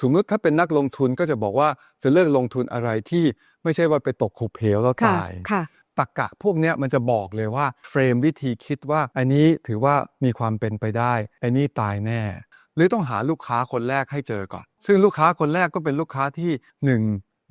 สมมติถ้าเป็นนักลงทุนก็จะบอกว่าจะเลือกลงทุนอะไรที่ไม่ใช่ว่าไปตกขุบเหวแล้วค่ะตายค่ะตรกกะพวกเนี้ยมันจะบอกเลยว่าเฟรมวิธีคิดว่า อันนี้ถือว่ามีความเป็นไปได้ อันนี้ตายแน่ หรือต้องหาลูกค้าคนแรกให้เจอก่อน ซึ่งลูกค้าคนแรกก็เป็นลูกค้าที่หนึ่ง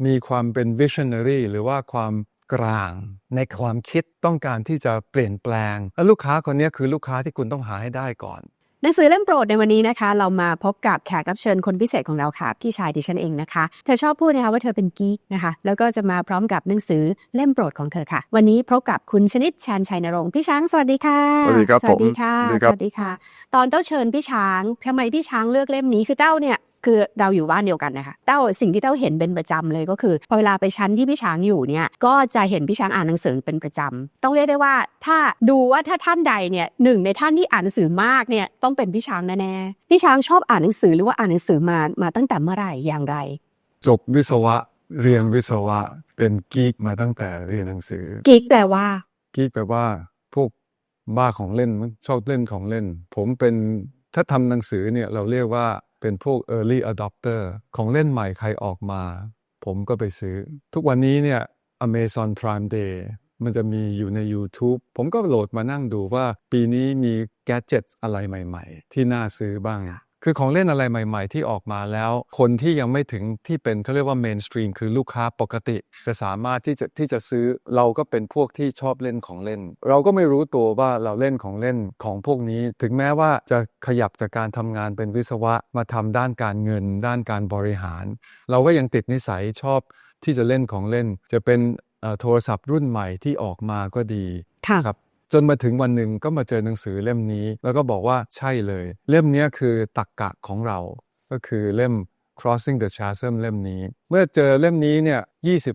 มีความเป็น visionary หรือว่าความกลาง ในความคิดต้องการที่จะเปลี่ยนแปลง และลูกค้าคนเนี้ยคือลูกค้าที่คุณต้องหาให้ได้ก่อน หนังสือเล่มโปรดในวันนี้นะคะ เรามาพบกับแขกรับเชิญคนพิเศษของเราค่ะพี่ชายดิฉันเองนะคะ เธอชอบพูดนะคะว่าเธอเป็นกิ๊กนะคะ แล้วก็จะมาพร้อมกับหนังสือเล่มโปรดของเธอค่ะ วันนี้พบกับคุณชนิดชานชัยนรงค์พี่ช้างสวัสดีค่ะสวัสดีครับสวัสดีค่ะผมสวัสดีครับสวัสดีค่ะ ตอนเต้าเชิญพี่ช้างทำไมพี่ช้างเลือกเล่มนี้คือเต้าเนี่ย คือเราอยู่บ้านเดียวกันนะคะเต้าสิ่งที่เต้าเห็นเป็นประจำเลยก็คือพอเวลาไปชั้นที่พี่ช้างอยู่เนี่ยก็จะเห็นพี่ช้างอ่านหนังสือเป็นประจำต้องเรียกได้ว่าถ้าดูว่าถ้าท่านใดเนี่ยหนึ่งในท่านที่อ่านหนังสือมากเนี่ยต้องเป็นพี่ช้างแน่ๆพี่ช้างชอบอ่านหนังสือหรือว่าอ่านหนังสือมามาตั้งแต่เมื่อไหร่อย่างไร จบวิศวะเรียนวิศวะเป็นกีกมาตั้งแต่เรียนหนังสือกิ๊กแปลว่ากีกแปลว่า พวกบ้าของเล่นมั้งชอบเล่นของเล่น ผมเป็นถ้าทำหนังสือเนี่ยเราเรียกว่า เป็นพวก early adopter ของเล่นใหม่ใครออกมา ผมก็ไปซื้อ ทุกวันนี้เนี่ย Amazon Prime Day มันจะมีอยู่ใน YouTube ผมก็โหลดมานั่งดูว่าปีนี้มีแกจิตอะไรใหม่ ๆ ที่น่าซื้อบ้าง คือของเล่นอะไรใหม่ ๆ ที่ออกมาแล้ว คนที่ยังไม่ถึงที่เป็นเขาเรียกว่า mainstream คือลูกค้าปกติ จะสามารถที่จะที่จะซื้อเราก็เป็นพวกที่ชอบเล่นของเล่น เราก็ไม่รู้ตัวว่าเราเล่นของเล่นของพวกนี้ ถึงแม้ว่าจะขยับจากการทำงานเป็นวิศวะมาทำด้านการเงิน ด้านการบริหาร เราก็ยังติดนิสัยชอบที่จะเล่นของเล่น จะเป็นเอ่อโทรศัพท์รุ่นใหม่ที่ออกมาก็ดีค่ะครับ จนมาถึงวันหนึ่งก็มาเจอหนังสือเล่มนี้ แล้วก็บอกว่าใช่เลย เล่มนี้คือตักกะของเรา ก็คือเล่ม crossing the chasm เล่มนี้ เมื่อเจอเล่มนี้เนี่ย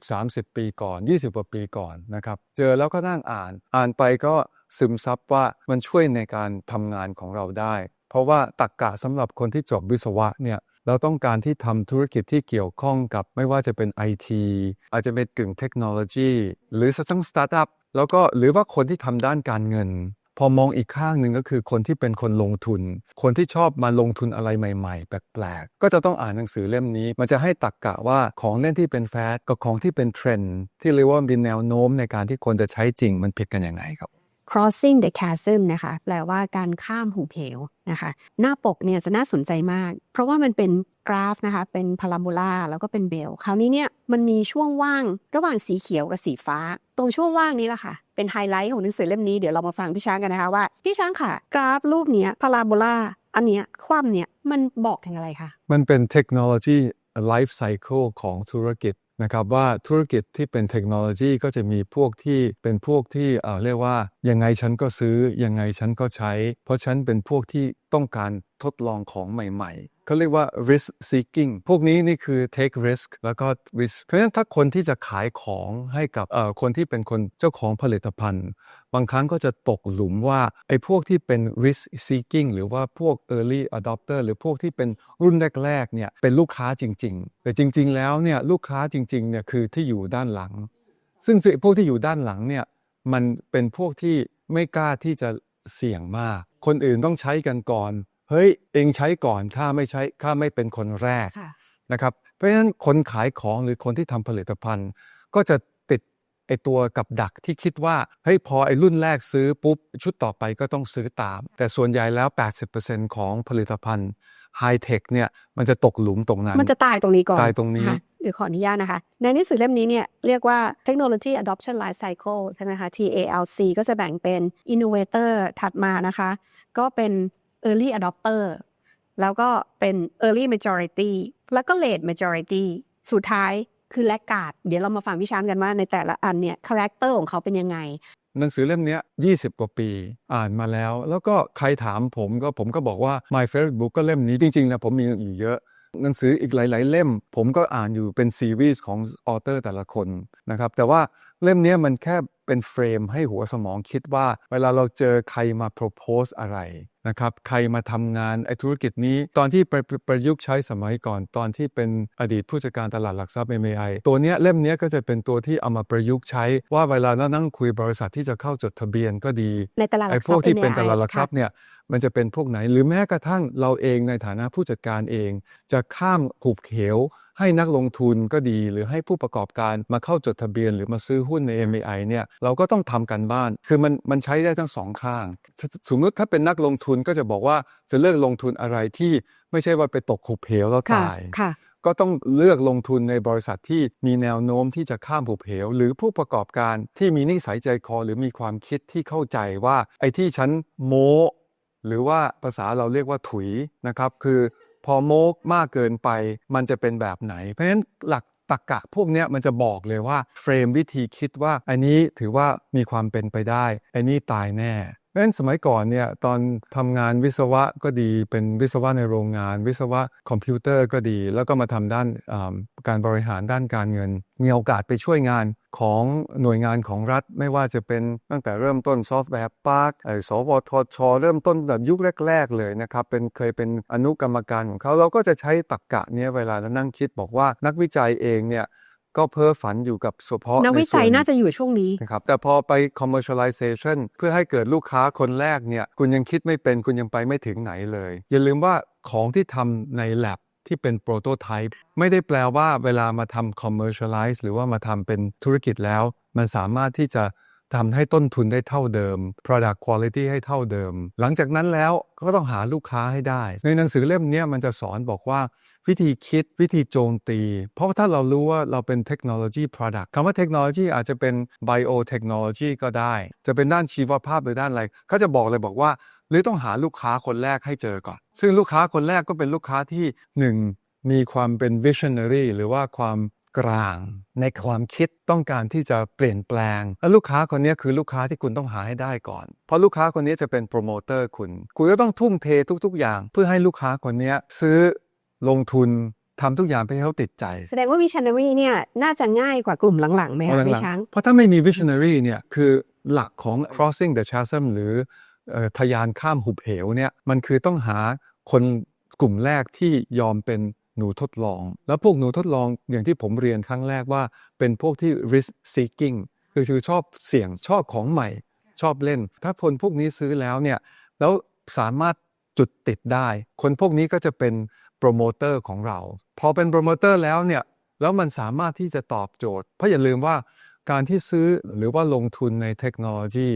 20-30 ปีก่อน 20กว่าปีก่อนนะครับ เจอแล้วก็นั่งอ่าน อ่านไปก็ซึมซับว่ามันช่วยในการทำงานของเราได้ เพราะว่าตักกะสำหรับคนที่จบวิศวะเนี่ยเราต้องการที่ทำธุรกิจที่เกี่ยวข้องกับไม่ว่าจะเป็น IT อาจจะเป็นกึ่งเทคโนโลยี หรือทั้งสตาร์ทอัพ แล้วก็หรือว่าคนที่ทำด้านการเงิน พอมองอีกข้างหนึ่งก็คือคนที่เป็นคนลงทุน คนที่ชอบมาลงทุนอะไรใหม่ ๆ แปลกๆ ก็จะต้องอ่านหนังสือเล่มนี้ มันจะให้ตักกะว่าของเล่นที่เป็นแฟชกับของที่เป็นเทรนด์ที่เรียกว่ามีแนวโน้มในการที่คนจะใช้จริงมันผิดกันยังไงครับ crossing the chasm นะคะแปลว่าการข้ามหุบเหวนะคะหน้าปกเนี่ยจะน่าสนใจมาก เพราะว่ามันเป็นกราฟนะคะเป็นพาราโบลาแล้วก็เป็นเบล คราวนี้เนี่ยมันมีช่วงว่างระหว่างสีเขียวกับสีฟ้า ตรงช่วงว่างนี้แหละค่ะ เป็นไฮไลท์ของหนังสือเล่มนี้ เดี๋ยวเรามาฟังพี่ช้างกันนะคะว่า พี่ช้างค่ะ กราฟรูปนี้พาราโบลาอันเนี้ยคว่ำเนี่ยมันบอกถึงอะไรคะมันเป็นเทคโนโลยีไลฟ์ไซเคิลของธุรกิจนะครับว่าธุรกิจที่เป็นเทคโนโลยีก็จะมีพวกที่เป็นพวกที่เอ่อเรียกว่ายังไงฉันก็ซื้อยังไงฉันก็ใช้ เพราะฉันเป็นพวกที่ต้องการ ทดลองของใหม่ๆเขาเรียกว่า risk seeking พวกนี้นี่คือ take risk แล้วก็ risk เพราะฉะนั้นถ้าคนที่จะขายของให้กับคนที่เป็นคนเจ้าของผลิตภัณฑ์ บางครั้งก็จะตกหลุมว่าไอ้พวกที่เป็น risk seeking หรือว่าพวก early adopter หรือพวกที่เป็นรุ่นแรกๆเนี่ยเป็นลูกค้าจริง ๆ แต่จริง ๆ แล้วเนี่ยลูกค้าจริงๆเนี่ยคือที่อยู่ด้านหลัง ซึ่งพวกที่อยู่ด้านหลังเนี่ยมันเป็นพวกที่ไม่กล้าที่จะเสี่ยงมาก คนอื่นต้องใช้กันก่อน เฮ้ยเองใช้ก่อนข้าไม่ใช้ข้าไม่เป็นคนแรกค่ะ นะครับ เพราะฉะนั้นคนขายของหรือคนที่ทำผลิตภัณฑ์ ก็จะติดไอตัวกับดักที่คิดว่าเฮ้ยพอไอรุ่นแรกซื้อปุ๊บ ชุดต่อไปก็ต้องซื้อตาม แต่ส่วนใหญ่แล้ว 80%ของผลิตภัณฑ์ไฮเทคเนี่ยมันจะตกหลุมตรงนั้น มันจะตายตรงนี้ก่อนตายตรงนี้ ค่ะเดี๋ยวขออนุญาตนะคะ ในหนังสือเล่มนี้เนี่ยเรียกว่า Technology Adoption Life Cycle ใช่ไหมคะ TALC ก็จะแบ่งเป็น Innovator ถัดมานะคะ ก็เป็น Early Adopter แล้วก็เป็น Early Majority แล้วก็ Late Majority สุดท้ายคือ Laggard เดี๋ยวเรามาฟังพี่ช้างกันว่าในแต่ละอันเนี่ยคาแรคเตอร์ของเขาเป็นยังไง หนังสือเล่มนี้ย20 กว่าปีอ่านมาแล้ว แล้วก็ใครถามผมก็ผมก็บอกว่า My Favorite Book ก็เล่มนี้จริงๆนะผมมีอยู่เยอะหนังสืออีกหลาย ๆ เล่ม ผมก็อ่านอยู่เป็นซีรีส์ของออเตอร์แต่ละคนนะครับแต่ว่าเล่มนี้มันแค่ เป็นเฟรมให้หัวสมองคิดว่า เวลาเราเจอใครมา propose อะไรนะครับใครมาทำงานไอ้ธุรกิจนี้ ตอนที่ประประประยุกต์ใช้สมัยก่อน ตอนที่เป็นอดีตผู้จัดการตลาดหลักทรัพย์ MAI ตัวเนี้ยเล่มเนี้ยก็จะเป็นตัวที่เอามาประยุกต์ใช้ว่าเวลาเรานั่งคุยบริษัทที่จะเข้าจดทะเบียนก็ดีในตลาดหลัไอ้กพทรัวพกย์ที่เป็น MAI ตลาดหลักทรัพย์ค่ะเนี่ยมันจะเป็นพวกไหน หรือแม้กระทั่งเราเองในฐานะผู้จัดการเอง จะข้ามหุบเขว ให้นักลงทุนก็ดี หรือให้ผู้ประกอบการมาเข้าจดทะเบียน หรือมาซื้อหุ้นใน MAI เนี่ยเราก็ต้องทำกันบ้าน คือมันมันใช้ได้ทั้งสองข้างสสมมติถ้าเป็นนักลงทุนก็จะบอกว่าจะเลือกลงทุนอะไรที่ไม่ใช่ว่าไปตกหุบเหวแล้วค่ะตายค่ะก็ต้องเลือกลงทุนในบริษัทที่มีแนวโน้มที่จะข้ามหุบเหว หรือผู้ประกอบการที่มีนิสัยใจคอ หรือมีความคิดที่เข้าใจว่าไอ้ที่ฉันโม้หรือว่าภาษาเราเรียกว่าถุยนะครับ คือ พอโมกมากเกินไปมันจะเป็นแบบไหน เพราะฉะนั้นหลักตรกกะพวกนี้มันจะบอกเลยว่าเฟรมวิธีคิดว่าอันนี้ถือว่ามีความเป็นไปได้อันนี้ตายแน่ ราะฉะนั้นสมัยก่อนเนี่ยตอนทำงานวิศวะก็ดีเป็นวิศวะในโรงงาน วิศวะคอมพิวเตอร์ก็ดี แล้วก็มาทำด้านการบริหารด้านการเงิน มีโอกาสไปช่วยงานของหน่วยงานของรัฐไม่ว่าจะเป็นตั้งแต่เริ่มต้นซอฟต์แวร์พาร์คไอ้สวทช เริ่มต้นแบบยุคแรก ๆ เลยนะครับเป็นเคยเป็นอนุกรรมการของเขาเราก็จะใช้ตรรกะเนี้ยเวลาเรานั่งคิดบอกว่านักวิจัยเองเนี่ย ก็เพ้อฝันอยู่กับเฉพาะนักวิใส่จัวยน่าจะอยู่ช่วงนี้นะครับแต่พอไป commercialization เพื่อให้เกิดลูกค้าคนแรกเนี่ยคุณยังคิดไม่เป็นคุณยังไปไม่ถึงไหนเลย อย่าลืมว่าของที่ทำใน lab ที่เป็น prototype ไม่ได้แปลว่าเวลามาทำ commercialize หรือว่ามาทำเป็นธุรกิจแล้ว มันสามารถที่จะ ทำให้ต้นทุนได้เท่าเดิม product quality ให้เท่าเดิม หลังจากนั้นแล้วก็ต้องหาลูกค้าให้ได้ ในหนังสือเล่มนี้มันจะสอนบอกว่าวิธีคิดวิธีโจมตี เพราะถ้าเรารู้ว่าเราเป็นเทคโนโลยี product คำว่าเทคโนโลยีอาจจะเป็น biotechnology ก็ได้ จะเป็นด้านชีวภาพหรือด้านอะไรเขาจะบอกเลยบอกว่า หรือต้องหาลูกค้าคนแรกให้เจอก่อน ซึ่งลูกค้าคนแรกก็เป็นลูกค้าที่หนึ่งมีความเป็น visionary หรือว่าความ กลางในความคิดต้องการที่จะเปลี่ยนแปลง และลูกค้าคนนี้คือลูกค้าที่คุณต้องหาให้ได้ก่อน เพราะลูกค้าคนนี้จะเป็นโปรโมเตอร์คุณ คุณก็ต้องทุ่มเททุก ๆ อย่าง เพื่อให้ลูกค้าคนนี้ซื้อลงทุนทำทุกอย่างเพื่อให้เขาติดใจ แสดงว่าวิชันนารีเนี่ยน่าจะง่ายกว่ากลุ่มหลังๆไหมเพคะราะพี่หลังๆช้าง เพราะถ้าไม่มี visionary เนี่ยคือหลักของ crossing the chasm หรือเอ่อทะยานข้ามหุบเหวเนี่ยมันคือต้องหาคนกลุ่มแรกที่ยอมเป็น หนูทดลอง แล้วพวกหนูทดลองอย่างที่ผมเรียนครั้งแรกว่า เป็นพวกที่ risk seeking คือคือชอบเสี่ยงชอบของใหม่ ชอบเล่น ถ้าคนพวกนี้ซื้อแล้วเนี่ยแล้วสามารถจุดติดได้ คนพวกนี้ก็จะเป็นโปรโมเตอร์ของเรา พอเป็นโปรโมเตอร์แล้วเนี่ยแล้วมันสามารถที่จะตอบโจทย์ เพราะอย่าลืมว่าการที่ซื้อหรือว่าลงทุนในเทคโนโลยี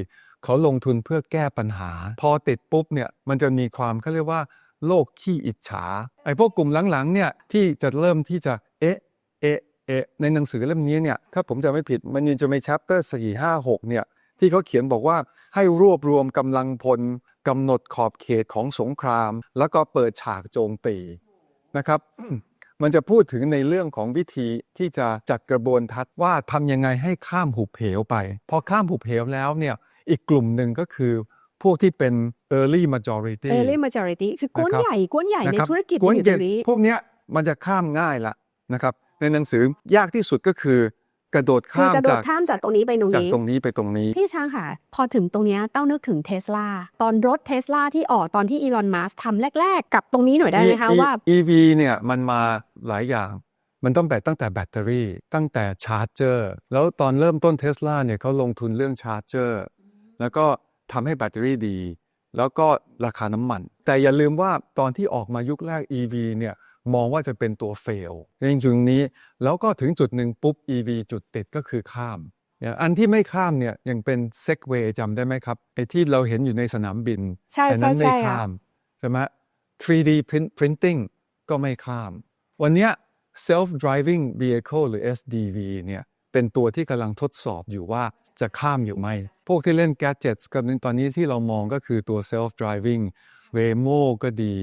เขาลงทุนเพื่อแก้ปัญหา พอติดปุ๊บเนี่ยมันจะมีความเขาเรียกว่า โลกขี้อิจฉาไอ้พวกกลุ่มหลังๆเนี่ยที่จะเริ่มที่จะเอ๊ะเอ๊ะเอ๊ะในหนังสือเล่มนี้เนี่ยถ้าผมจะไม่ผิดมันยังจะมี chapter 4 5 6เนี่ยที่เขาเขียนบอกว่าให้รวบรวมกำลังพลกำหนดขอบเขตของสงคราม แล้วก็เปิดฉากโจมตีนะครับ มันจะพูดถึงในเรื่องของวิธีที่จะจัดกระบวนทัศน์ว่าทำยังไงให้ข้ามหุบเหวไป พอข้ามหุบเหวแล้วเนี่ยอีกกลุ่มหนึ่งก็คือ พวกที่เป็น early majority early majority คือกวนนะครับใหญ่กวนใหญ่ในนะครับธุรกิจกวนอยู่เกตตรงนี้พวกเนี้ยมันจะข้ามง่ายละนะครับในหนังสือยากที่สุดก็คือกระโดดคือข้ามกระโดดจากข้ามจากตรงนี้ไปตรงจากนี้ตรงนี้ไปตรงนี้ พี่ช้างค่ะ พอถึงตรงเนี้ยเต้านึกถึงเทสลาตอนรถเทสลาที่ออกตอนที่อีลอนมัสทำแรก ๆ กับตรงนี้หน่อยได้ไหมคะ E- ว่า EV เนี่ยมันมาหลายอย่าง มันต้องแบบตั้งแต่แบตเตอรี่ ตั้งแต่ชาร์จเจอร์ แล้วตอนเริ่มต้นเทสลาเนี่ยเขาลงทุนเรื่องชาร์จเจอร์ แล้วก็ ทำให้แบตเตอรี่ดี แล้วก็ราคาน้ำมัน แต่อย่าลืมว่าตอนที่ออกมายุคแรก EV เนี่ยมองว่าจะเป็นตัวเฟลในจุดนี้แล้วก็ถึงจุดหนึ่งปุ๊บ EV จุดติดก็คือข้ามเนี่ยอันที่ไม่ข้ามเนี่ยยังเป็นเซกเวย์จำได้ไหมครับไอ้ที่เราเห็นอยู่ในสนามบินใช่อันใช่นั้นไม่ใช่ค่ะข้ามใช่ไหม 3D print- printing ก็ไม่ข้าม วันเนี้ย self driving vehicle หรือ SDV เนี่ยเป็นตัวที่กำลังทดสอบอยู่ว่า จะข้ามอยู่ไหม พวกที่เล่น gadgets กับตอนนี้ที่เรามองก็คือตัว self driving Waymo ก็ดี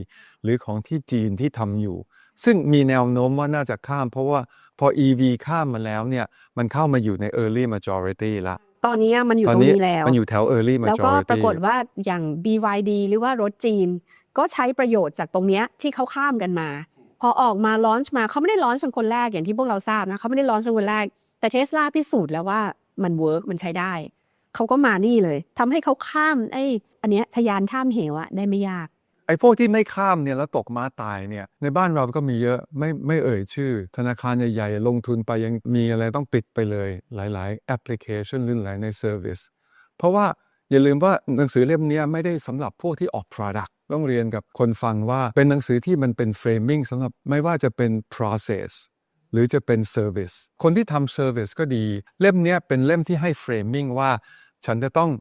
หรือของที่จีนที่ทำอยู่ ซึ่งมีแนวโน้มว่าน่าจะข้าม เพราะว่าพอ EV ข้ามมาแล้วเนี่ยมันเข้ามาอยู่ใน early majority ละตอนนี้มันอยู่ตอนตรงนี้นี้แล้ว มันอยู่แถว early แล้วก็ majority ปรากฏว่าอย่าง BYD หรือว่ารถจีน ก็ใช้ประโยชน์จากตรงเนี้ยที่เขาข้ามกันมา พอออกมาลอนช์มาเขาไม่ได้ลอนช์เป็นคนแรกอย่างที่พวกเราทราบนะเขาไม่ได้ลอนช์เป็นคนแรก แต่เทสลาพิสูจน์แล้วว่า มันเวิร์กมันใช้ได้ เขาก็มานี่เลยทำให้เขาข้ามไอ้อันเนี้ยทะยานข้ามเหวอะได้ไม่ยาก ไอ้พวกที่ไม่ข้ามเนี่ยแล้วตกม้าตายเนี่ยในบ้านเราก็มีเยอะไม่ไม่เอ่ยชื่อ ธนาคารใหญ่ๆ ลงทุนไปยังมีอะไรต้องปิดไปเลย หลายๆแอปพลิเคชันหรือหลายในเซอร์วิสเพราะว่าอย่าลืมว่าหนังสือเล่มนี้ไม่ได้สำหรับพวกที่ออก Product ต้องเรียนกับคนฟังว่าเป็นหนังสือที่มันเป็น framing สำหรับไม่ว่าจะเป็น process หรือจะเป็น service คนที่ทำ service ก็ดี เล่มนี้เป็นเล่มที่ให้ framing ว่าฉันจะต้อง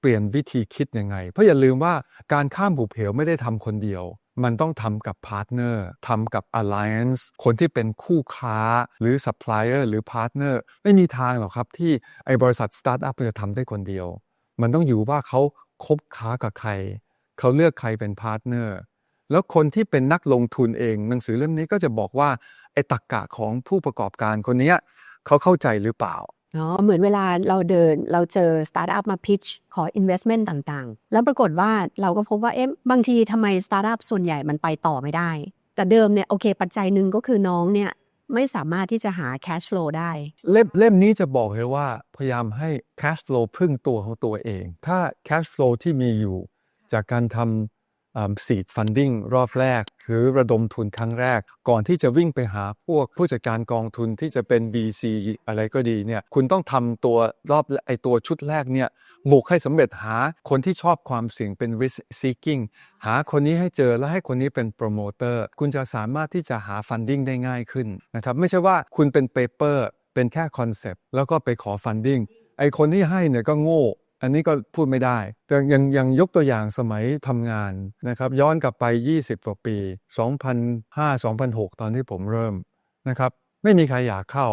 เปลี่ยนวิธีคิดยังไง เพราะอย่าลืมว่าการข้ามหุบเหวไม่ได้ทำคนเดียว มันต้องทำกับพาร์ทเนอร์ทำกับ alliance คนที่เป็นคู่ค้าหรือ supplier หรือพาร์ทเนอร์ไม่มีทางหรอกครับที่ไอ้บริษัทสตาร์ทอัพจะทำได้คนเดียว มันต้องอยู่ว่าเขาคบค้ากับใคร เขาเลือกใครเป็นพาร์ทเนอร์แล้วคนที่เป็นนักลงทุนเอง หนังสือเล่มนี้ก็จะบอกว่า ไอ้ตักกะของผู้ประกอบการคนเนี้ยเขาเข้าใจหรือเปล่าอ๋อเหมือนเวลาเราเดินเราเจอสตาร์ทอัพมาพิชขอ investment ต่างๆ แล้วปรากฏว่าเราก็พบว่าเอ๊ะบางทีทำไมสตาร์ทอัพส่วนใหญ่มันไปต่อไม่ได้ แต่เดิมเนี่ยโอเค ปัจจัยหนึ่งก็คือน้องเนี่ยไม่สามารถที่จะหา cash flow ได้ เล่มเล่มนี้จะบอกเลยว่า พยายามให้ cash flow พึ่งตัวของตัวเอง ถ้า cash flow ที่มีอยู่ จากการทำ seed funding รอบแรก หรือระดมทุนครั้งแรก ก่อนที่จะวิ่งไปหาพวกผู้จัดการกองทุนที่จะเป็น VC อะไรก็ดีเนี่ยคุณต้องทำตัวรอบไอตัวชุดแรกเนี่ยบุกให้สำเร็จหาคนที่ชอบความเสี่ยงเป็น risk seeking หาคนนี้ให้เจอแล้วให้คนนี้เป็นโปรโมเตอร์คุณจะสามารถที่จะหา funding ได้ง่ายขึ้นนะครับไม่ใช่ว่าคุณเป็น paper เป็นแค่คอนเซปต์แล้วก็ไปขอ funding ไอคนที่ให้เนี่ยก็โง่ อันนี้ก็พูดไม่ได้ แต่ยังยังยกตัวอย่างสมัยทำงานนะครับ ย้อนกลับไป 20กว่าปี 2005-2006 ตอนที่ผมเริ่มนะครับ ไม่มีใครอยากเข้า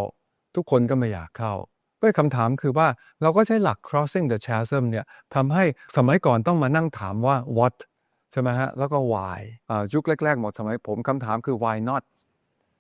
ทุกคนก็ไม่อยากเข้าก็คำถามคือว่าเราก็ใช้หลัก crossing the chasm เนี่ยทำให้สมัยก่อนต้องมานั่งถามว่า what ใช่ไหมฮะ แล้วก็ why อ่ายุคแรก ๆ หมดสมัยผมคำถามคือ why not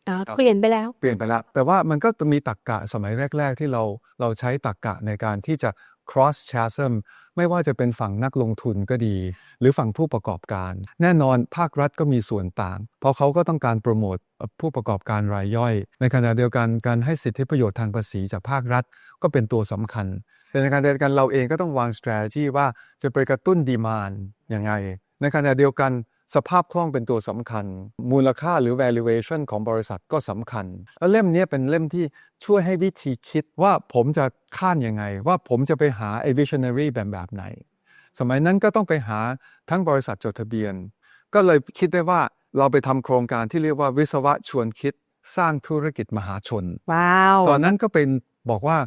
อ่าครับเปลี่ยนไปแล้ว เปลี่ยนไปแล้ว แต่ว่ามันก็จะมีตรกกะสมัยแรก ๆ ที่เราเราใช้ตรกกะในการที่จะ cross chasm ไม่ว่าจะเป็นฝั่งนักลงทุนก็ดี หรือฝั่งผู้ประกอบการ แน่นอนภาครัฐก็มีส่วนต่าง เพราะเขาก็ต้องการโปรโมทผู้ประกอบการรายย่อย ในขณะเดียวกันการให้สิทธิประโยชน์ทางภาษีจากภาครัฐก็เป็นตัวสำคัญแต่ในขณะเดียวกันเราเองก็ต้องวาง strategy ว่าจะไปกระตุ้นดีมานยังไง ในขณะเดียวกัน สภาพคล่องเป็นตัวสำคัญ มูลค่าหรือ valuation ของบริษัทก็สำคัญ แล้วเล่มนี้เป็นเล่มที่ช่วยให้วิธีคิดว่าผมจะข้านยังไง ว่าผมจะไปหาไอ้ visionary แบบแบบไหน สมัยนั้นก็ต้องไปหาทั้งบริษัทจดทะเบียน ก็เลยคิดได้ว่าเราไปทำโครงการที่เรียกว่าวิศวะชวนคิด สร้างธุรกิจมหาชน ว้าว ตอนนั้นก็เป็นบอกว่า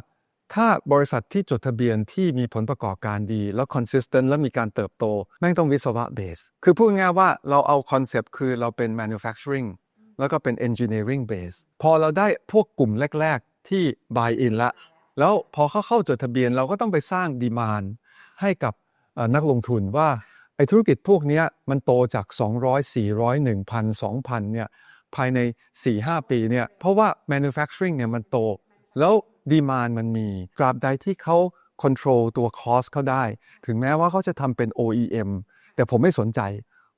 ถ้าบริษัทที่จดทะเบียนที่มีผลประกอบการดี แล้ว consistent และมีการเติบโต แม่งต้องวิศวะ base คือพูดง่ายๆว่าเราเอาคอนเซปต์คือเราเป็น manufacturing แล้วก็เป็น engineering base พอเราได้พวกกลุ่มแรก ๆ ที่ buy in ละ แล้วพอเขาเข้าจดทะเบียนเราก็ต้องไปสร้างดีมานให้กับนักลงทุนว่าไอ้ธุรกิจพวกนี้มันโตจาก 200 400 1,000 2,000เนี่ยภายใน 4-5 ปีเนี่ยเพราะว่า manufacturing เนี่ยมันโตแล้ว ดีมานมันมีกราบใดที่เขา control ตัว cost เขาได้ ถึงแม้ว่าเขาจะทำเป็น OEM แต่ผมไม่สนใจ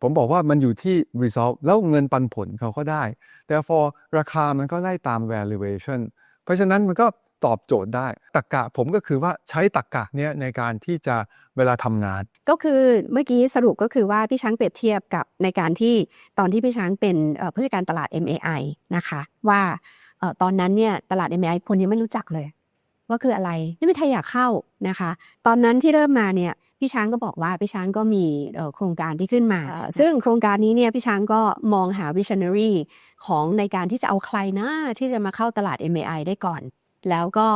ผมบอกว่ามันอยู่ที่ result แล้วเงินปันผลเขาก็ได้ แต่พอราคามันก็ได้ตาม valuation เพราะฉะนั้นมันก็ตอบโจทย์ได้ตักกะผมก็คือว่าใช้ตักกะเนี้ยในการที่จะเวลาทำงาน ก็คือเมื่อกี้สรุปก็คือว่าพี่ช้างเปรียบเทียบกับในการที่ตอนที่พี่ช้างเป็นผู้จัดการตลาด MAI นะคะว่า ตอนนั้นเนี่ยตลาด MAI คนยังไม่รู้จักเลย ว่าคืออะไรไม่มีใครอยากเข้านะคะ ตอนนั้นที่เริ่มมาเนี่ยพี่ช้างก็บอกว่าพี่ช้างก็มีเอ่อโครงการที่ขึ้นมา ซึ่งโครงการนี้เนี่ยพี่ช้างก็มองหา visionary ของในการที่จะเอาใครนะที่จะมาเข้าตลาด MAI ได้ก่อน แล้วก็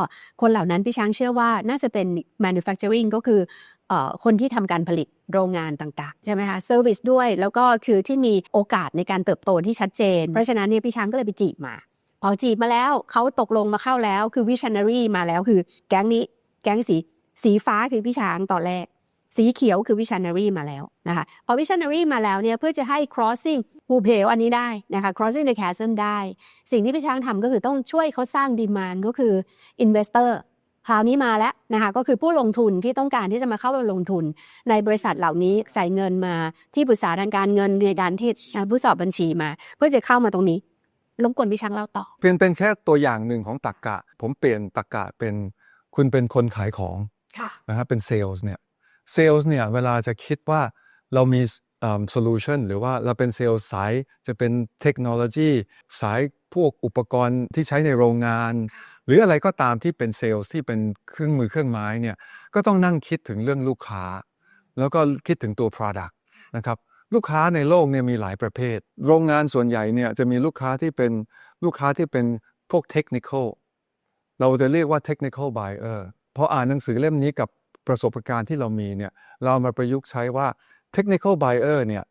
คนเหล่านั้นพี่ช้างเชื่อว่าน่าจะเป็น manufacturing ก็คือเอ่อคนที่ทำการผลิตโรงงานต่างๆ ใช่ไหมคะ service ด้วย แล้วก็คือที่มีโอกาสในการเติบโตที่ชัดเจน เพราะฉะนั้นเนี่ยพี่ช้างก็เลยไปจีบมา พอจีบมาแล้วเขาตกลงมาเข้าแล้วคือ visionary มาแล้วคือ แก๊งนี้ แก๊งสีสีฟ้าคือพี่ช้างตอนแรก สีเขียวคือ visionary มาแล้วนะคะพอ visionary มาแล้วเนี่ยเพื่อจะให้ crossing ภูเพวอันนี้ได้นะคะ crossing the chasm ได้ สิ่งที่พี่ช้างทำก็คือต้องช่วยเขาสร้าง demand ก็คือ investor คราวนี้มาแล้วนะคะก็คือผู้ลงทุนที่ต้องการที่จะมาเข้ามาลงทุน ในบริษัทเหล่านี้ใส่เงินมาที่ปรึกษาทางการเงินในการที่ผู้สอบบัญชีมา เพื่อจะเข้ามาตรงนี้ รบกวนพี่ช้างเล่าต่อ เพียงเป็นแค่ตัวอย่างหนึ่งของตักกะ ผมเปลี่ยนตักกะเป็นคุณเป็นคนขายของค่ะนะฮะเป็นเซลล์เนี่ยเซลล์เนี่ยเวลาจะคิดว่าเรามีโซลูชันหรือว่าเราเป็นเซลล์สายจะเป็นเทคโนโลยีสายพวกอุปกรณ์ที่ใช้ในโรงงาน หรืออะไรก็ตามที่เป็นเซลล์ที่เป็นเครื่องมือเครื่องไม้เนี่ยก็ต้องนั่งคิดถึงเรื่องลูกค้า แล้วก็คิดถึงตัว Product นะครับ ลูกค้าในโลกเนี่ยมีหลายประเภท โรงงานส่วนใหญ่เนี่ยจะมีลูกค้าที่เป็นลูกค้าที่เป็นพวกเทคนิคอลเราจะเรียกว่า technical buyer พออ่านหนังสือเล่มนี้กับประสบการณ์ที่เรามีเนี่ยเรามาประยุกต์ใช้ว่า technical buyer เนี่ย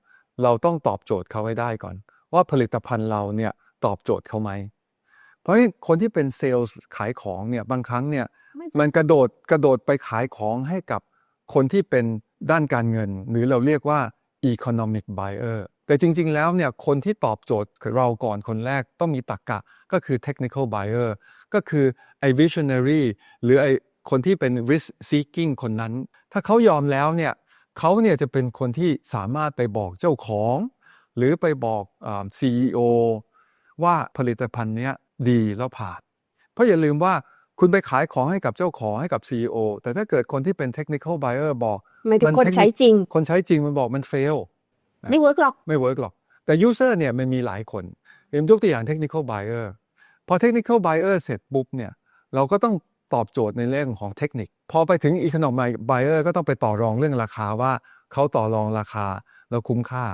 เราต้องตอบโจทย์เขาให้ได้ก่อน ว่าผลิตภัณฑ์เราเนี่ยตอบโจทย์เขาไหม เพราะฉะนั้นคนที่เป็นเซลล์ขายของเนี่ยบางครั้งเนี่ยมันกระโดดกระโดดไปขายของให้กับคนที่เป็นด้านการเงิน หรือเราเรียกว่า economic buyer แต่จริง ๆ แล้วเนี่ยคนที่ตอบโจทย์เราก่อนคนแรกต้องมีตรรกะก็คือ technical buyer ก็คือไอ้ visionary หรือไอ้คนที่เป็น risk seeking คนนั้น ถ้าเขายอมแล้วเนี่ยเขาเนี่ยจะเป็นคนที่สามารถไปบอกเจ้าของ หรือไปบอกอ CEO ว่าผลิตภัณฑ์เนี้ยดีแล้วผ่าน เพราะอย่าลืมว่า คุณไปขายของให้กับเจ้าของให้กับ CEO แต่ถ้าเกิดคนที่เป็น technical buyer บอกไม่ถึงมันคนเทคนิคใช้จริง คนใช้จริงมันบอกมัน fail ไม่เวิร์กหรอก ไม่เวิร์กหรอก แต่ user เนี่ยมันมีหลายคนเอ็มยกตัวอย่าง technical buyer พอ technical buyer เสร็จปุ๊บเนี่ยเราก็ต้องตอบโจทย์ในเรื่องของเทคนิค พอไปถึง economic buyer ก็ต้องไปต่อรองเรื่องราคาว่าเขาต่อรองราคาแล้วคุ้มค่า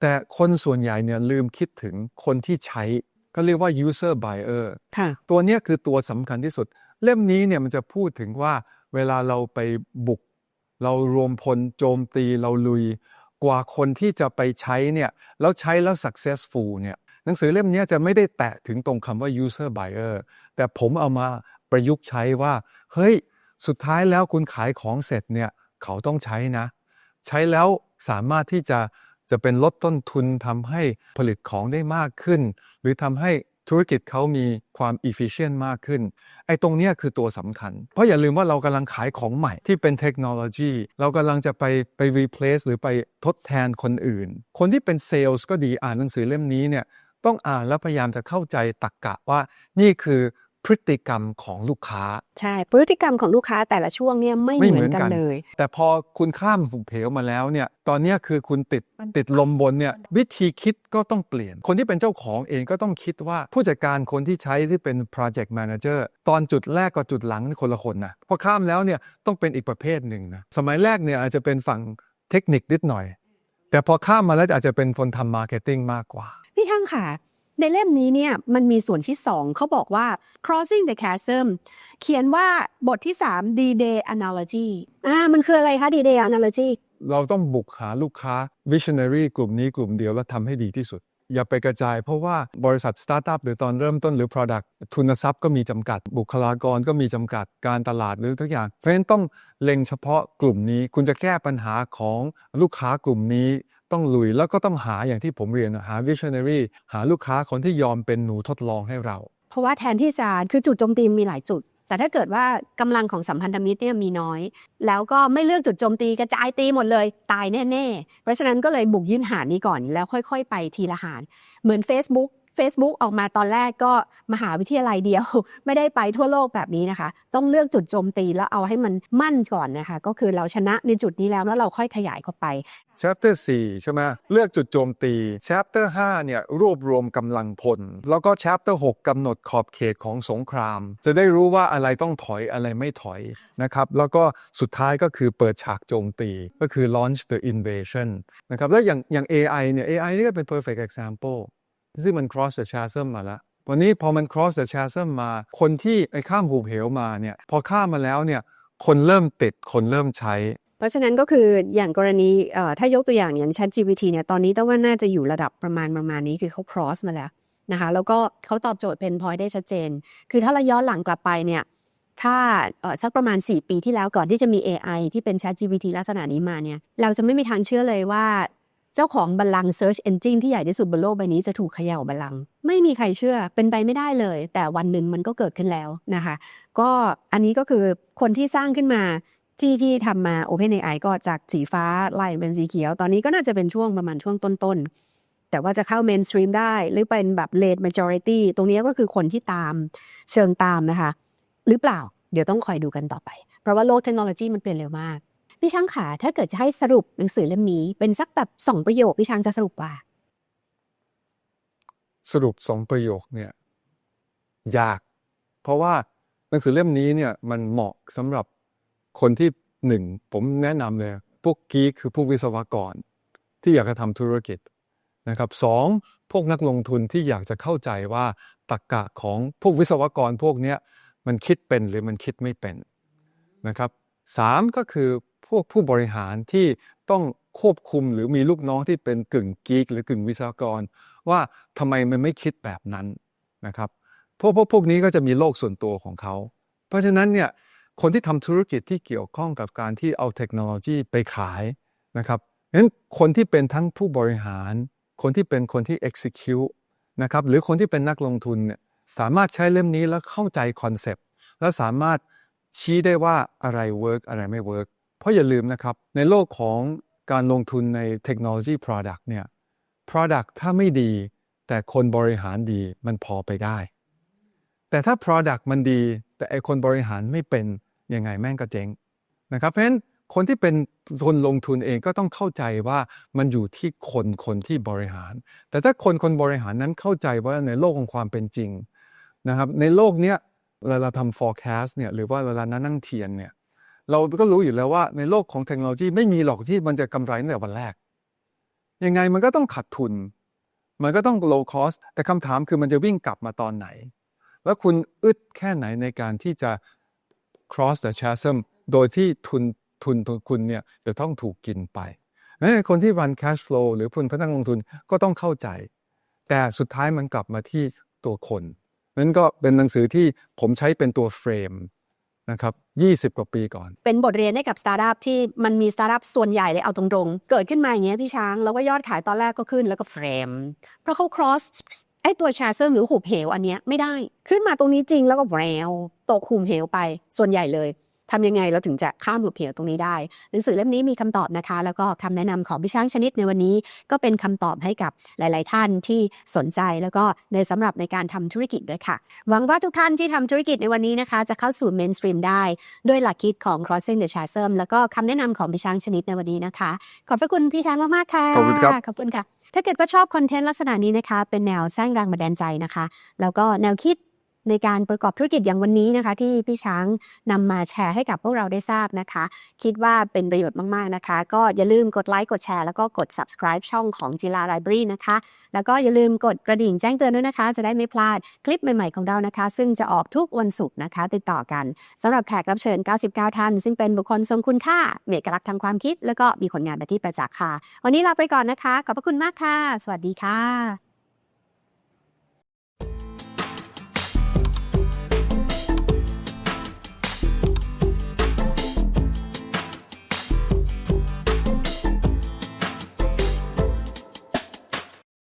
แต่คนส่วนใหญ่เนี่ยลืมคิดถึงคนที่ใช้ ก็เรียกว่า user buyer ค่ะตัวเนี้ยคือตัวสำคัญที่สุด เล่มนี้เนี่ยมันจะพูดถึงว่าเวลาเราไปบุก เรารวมพลโจมตีเราลุย กว่าคนที่จะไปใช้เนี่ยแล้วใช้แล้ว successful เนี่ยหนังสือเล่มเนี้ยจะไม่ได้แตะถึงตรงคำว่า user buyer แต่ผมเอามาประยุกต์ใช้ว่า เฮ้ย สุดท้ายแล้วคุณขายของเสร็จเนี่ยเขาต้องใช้นะ ใช้แล้วสามารถที่จะ จะเป็นลดต้นทุนทำให้ผลิตของได้มากขึ้น หรือทำให้ธุรกิจเขามีความ efficient มากขึ้น ไอ้ตรงนี้คือตัวสำคัญ เพราะอย่าลืมว่าเรากำลังขายของใหม่ที่เป็นเทคโนโลยี เรากำลังจะไปไป replace หรือไปทดแทนคนอื่น คนที่เป็นเซลล์ก็ดีอ่านหนังสือเล่มนี้เนี่ยต้องอ่านแล้วพยายามจะเข้าใจตรกกะว่านี่คือ พฤติกรรมของลูกค้า ใช่ พฤติกรรมของลูกค้าแต่ละช่วงเนี่ยไม่ไม่เหเหมืมืออนนกันกันเลย แต่พอคุณข้ามหุบเหวมาแล้วเนี่ยตอนเนี้ยคือคุณติดติดลมบนเนี่ยวิธีคิดก็ต้องเปลี่ยน คนที่เป็นเจ้าของเองก็ต้องคิดว่าผู้จัดการคนที่ใช้ที่เป็น project manager ตอนจุดแรกกับจุดหลังนี่คนละคนนะพอข้ามแล้วเนี่ยต้องเป็นอีกประเภทหนึ่งนะสมัยแรกเนี่ยอาจจะเป็นฝั่งเทคนิคนิดหน่อย แต่พอข้ามมาแล้วอาจจะเป็นคนทำมาร์เก็ตติ้งมากกว่า พี่ช่างค่ะ ในเล่มนี้เนี่ยมันมีส่วนที่สองเขาบอกว่า crossing the chasm เขียนว่าบทที่ 3 D-Day analogy อ่ามันคืออะไรคะ D-Day analogy เราต้องบุกหาลูกค้า visionary กลุ่มนี้กลุ่มเดียวแล้วทำให้ดีที่สุด อย่าไปกระจายเพราะว่าบริษัทสตาร์ทอัพหรือตอนเริ่มต้นหรือ Product ทุนทรัพย์ก็มีจำกัด บุคลากรก็มีจำกัดการตลาดหรือทุกอย่าง เพราะฉะนั้นต้องเล็งเฉพาะกลุ่มนี้ คุณจะแก้ปัญหาของลูกค้ากลุ่มนี้ ต้องลุยแล้วก็ต้องหาอย่างที่ผมเรียนหา visionary หาลูกค้าคนที่ยอมเป็นหนูทดลองให้เรา เพราะว่าแทนที่จะคือจุดโจมตีมีหลายจุด แต่ถ้าเกิดว่ากำลังของสัมพันธมิตรเนี่ยมีน้อย แล้วก็ไม่เลือกจุดโจมตีกระจายตีหมดเลยตายแน่ๆ เพราะฉะนั้นก็เลยบุกยื่นหานี้ก่อนแล้วค่อย ๆ ไปทีละหารเหมือน Facebook Facebook ออกมาตอนแรกก็มหาวิทยาลัยเดียว ไม่ได้ไปทั่วโลกแบบนี้นะคะ ต้องเลือกจุดโจมตีแล้วเอาให้มันมั่นก่อนนะคะ ก็คือเราชนะในจุดนี้แล้วแล้วเราค่อยขยายเข้าไป chapter 4 ใช่ไหมเลือกจุดโจมตี chapter 5เนี่ยรวบรวมกำลังพล แล้วก็ chapter 6กำหนดขอบเขตของสงคราม จะได้รู้ว่าอะไรต้องถอยอะไรไม่ถอยนะครับ แล้วก็สุดท้ายก็คือเปิดฉากโจมตีก็คือ launch the invasion นะครับแล้วอย่างอย่าง AI เนี่ย AI นี่ก็เป็น perfect example ซึ่งมัน cross the chasm มาแล้ววันนี้พอมัน cross the chasm มา คนที่ไอ้ข้ามหูเหวมาเนี่ยพอข้ามมาแล้วเนี่ยคนเริ่มติดคนเริ่มใช้ เพราะฉะนั้นก็คืออย่างกรณีถ้ายกตัวอย่างอย่าง Chat GPT เนี่ยตอนนี้ต้องว่าน่าจะอยู่ระดับประมาณประมาณนี้คือเขา cross มาแล้วนะคะแล้วก็เขาตอบโจทย์เป็น point ได้ชัดเจน คือถ้าเราย้อนหลังกลับไปเนี่ยถ้าสักประมาณ 4 ปีที่แล้วก่อนที่จะมี AI ที่เป็น Chat GPT ลักษณะนี้มาเนี่ยเราจะไม่มีทางเชื่อเลยว่า เจ้าของบัลลังก์ Search Engine ที่ใหญ่ที่สุดบนโลกใบนี้จะถูกเขย่าบัลลังก์ไม่มีใครเชื่อเป็นไปไม่ได้เลย แต่วันหนึ่งมันก็เกิดขึ้นแล้วนะคะ ก็อันนี้ก็คือคนที่สร้างขึ้นมาที่ที่ทำมา OpenAI ก็จากสีฟ้าไล่เป็นสีเขียว ตอนนี้ก็น่าจะเป็นช่วงประมาณช่วงต้นๆ แต่ว่าจะเข้า mainstream ได้หรือเป็นแบบ late majority ตรงนี้ก็คือคนที่ตามเชิงตามนะคะ หรือเปล่า เดี๋ยวต้องคอยดูกันต่อไป เพราะว่าโลกเทคโนโลยีมันเปลี่ยนเร็วมาก พี่ช้างขาถ้าเกิดจะให้สรุปหนังสือเล่มนี้เป็นสักแบบสองประโยคพี่ช้างจะสรุปว่า สรุปสองประโยคเนี่ยยาก เพราะว่าหนังสือเล่มนี้เนี่ยมันเหมาะสำหรับคนที่หนึ่งผมแนะนำเลยพวกกีคือพวกวิศวกร ที่อยากจะทำธุรกิจนะครับสองพวกนักลงทุนที่อยากจะเข้าใจว่าตรรกะของพวกวิศวกรพวกเนี้ยมันคิดเป็นหรือมันคิดไม่เป็นนะครับสามก็คือ วกผู้บริหารที่ต้องควบคุมหรือมีลูกน้องที่เป็นกึ่งกีกหรือกึ่งวิศวกร ว่าทำไมมันไม่คิดแบบนั้นนะครับพวกพวกพวกนี้ก็จะมีโลกส่วนตัวของเขา เพราะฉะนั้นเนี่ยคนที่ทำธุรกิจที่เกี่ยวข้องกับการที่เอาเทคโนโลยีไปขายนะครับงั้นคนที่เป็นทั้งผู้บริหาร คนที่เป็นคนที่ execute นะครับหรือคนที่เป็นนักลงทุนเนี่ยสามารถใช้เล่มนี้แล้วเข้าใจคอนเซปต์แล้วสามารถชี้ได้ว่าอะไรเวิร์กอะไรไม่เวิร์ก เพราะอย่าลืมนะครับ ในโลกของการลงทุนในเทคโนโลยี Product เนี่ย Product ถ้าไม่ดี แต่คนบริหารดีมันพอไปได้ แต่ถ้า Product มันดี แต่ไอคนบริหารไม่เป็นยังไงแม่งก็เจ๊งนะครับเพราะฉะนั้นคนที่เป็นคนลงทุนเองก็ต้องเข้าใจว่ามันอยู่ที่คนคนที่บริหาร แต่ถ้าคนคนบริหารนั้นเข้าใจว่าในโลกของความเป็นจริงนะครับในโลกเนี้ยเวลาเราทำ forecast เนี่ยหรือว่าเวลานั้นนั่งเทียนเนี่ย เราก็รู้อยู่แล้วว่าในโลกของเทคโนโลยีไม่มีหรอกที่มันจะกำไรตั้งแต่วันแรก ยังไงมันก็ต้องขาดทุน มันก็ต้อง low cost แต่คำถามคือมันจะวิ่งกลับมาตอนไหน แล้วคุณอึดแค่ไหนในการที่จะ cross the chasm โดยที่ทุนทุนคุณเนี่ยจะต้องถูกกินไปงั้นคนที่ run cash flow หรือคนพนักลงทุนก็ต้องเข้าใจ แต่สุดท้ายมันกลับมาที่ตัวคนนั้นก็เป็นหนังสือที่ผมใช้เป็นตัวเฟรม นะครับ20 กว่าปีก่อน เป็นบทเรียนให้กับสตาร์ทอัพที่มันมีสตาร์ทอัพส่วนใหญ่เลยเอาตรงๆ เกิดขึ้นมาอย่างเงี้ยพี่ช้าง แล้วก็ยอดขายตอนแรกก็ขึ้นแล้วก็เฟรม เพราะเขา cross ไอ้ตัวแชร์เซอร์หรือหุบเหวอันเนี้ยไม่ได้ ขึ้นมาตรงนี้จริงแล้วก็แววตกหุบเหวไปส่วนใหญ่เลย ทำยังไงเราถึงจะข้ามหุบเหวตรงนี้ได้ หนังสือเล่มนี้มีคำตอบนะคะ แล้วก็คำแนะนำของพี่ช้างชนิดในวันนี้ ก็เป็นคำตอบให้กับหลาย ๆ ท่านที่สนใจแล้วก็ในสำหรับในการทำธุรกิจด้วยค่ะ หวังว่าทุกท่านที่ทำธุรกิจในวันนี้นะคะ จะเข้าสู่ mainstream ได้ด้วยหลักคิดของ crossing the chasm แล้วก็คำแนะนำของพี่ช้างชนิดในวันนี้นะคะ ขอบพระคุณพี่ช้างมาก ๆ ค่ะขอบคุณครับขอบคุณค่ะถ้าเกิดว่าชอบคอนเทนต์ลักษณะนี้นะคะ เป็นแนวสร้างแรงบันดาลใจนะคะ แล้วก็แนวคิด ในการประกอบธุรกิจอย่างวันนี้นะคะ ที่พี่ช้างนำมาแชร์ให้กับพวกเราได้ทราบนะคะ คิดว่าเป็นประโยชน์มากๆนะคะ ก็อย่าลืมกดไลค์กดแชร์แล้วก็กด subscribe ช่องของจิลา Library นะคะ แล้วก็อย่าลืมกดกระดิ่งแจ้งเตือนด้วยนะคะ จะได้ไม่พลาดคลิปใหม่ๆของเรานะคะ ซึ่งจะออกทุกวันศุกร์นะคะ ติดต่อกันสำหรับแขกรับเชิญ 99 ท่าน ซึ่งเป็นบุคคลทรงคุณค่ามีเอกลักษณ์ทางความคิด แล้วก็มีผลงานเป็นที่ประจักษ์ค่ะ วันนี้ลาไปก่อนนะคะ ขอบพระคุณมากค่ะ สวัสดีค่ะ